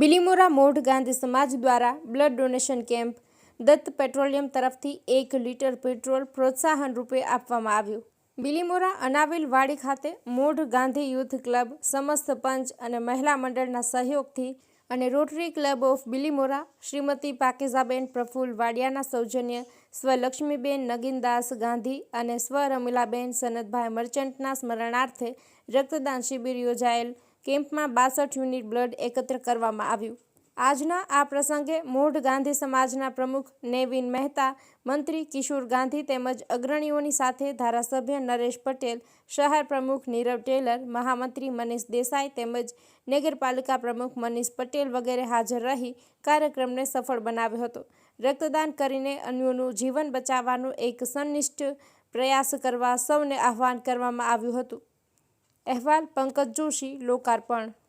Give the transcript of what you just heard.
બિલીમોરા મોઢ ગાંધી સમાજ દ્વારા blood donation camp Dutt petroleum તરફથી એક લીટર પેટ્રોલ પ્રોત્સાહન રૂપે આપવામાં આવ્યું. બિલીમોરા અનાવિલ વાડી ખાતે મોઢ ગાંધી યુથ ક્લબ, સમસ્ત પંચ અને મહિલા મંડળના સહયોગથી અને rotary club of Bilimora, Shrimati Pakizaben Praful વાડિયાના સૌજન્ય સ્વ લક્ષ્મીબેન નગીનદાસ ગાંધી અને સ્વ રમીલાબેન સનતભાઈ મર્ચન્ટના સ્મરણાર્થે રક્તદાન શિબિર યોજાયેલ કેમ્પમાં બાસઠ યુનિટ બ્લડ એકત્ર કરવામાં આવ્યું. આજના આ પ્રસંગે મૂઢ ગાંધી સમાજના પ્રમુખ નેવિન મહેતા, મંત્રી કિશોર ગાંધી તેમજ અગ્રણીઓની સાથે ધારાસભ્ય નરેશ પટેલ, શહેર પ્રમુખ નીરવ ટેલર, મહામંત્રી મનીષ દેસાઈ તેમજ નગરપાલિકા પ્રમુખ મનીષ પટેલ વગેરે હાજર રહી કાર્યક્રમને સફળ બનાવ્યો હતો. રક્તદાન કરીને અન્યોનું જીવન બચાવવાનો એક સંનિષ્ઠ પ્રયાસ કરવા સૌને આહ્વાન કરવામાં આવ્યું હતું. અહેવાલ પંકજ જોશી લોકાર્પણ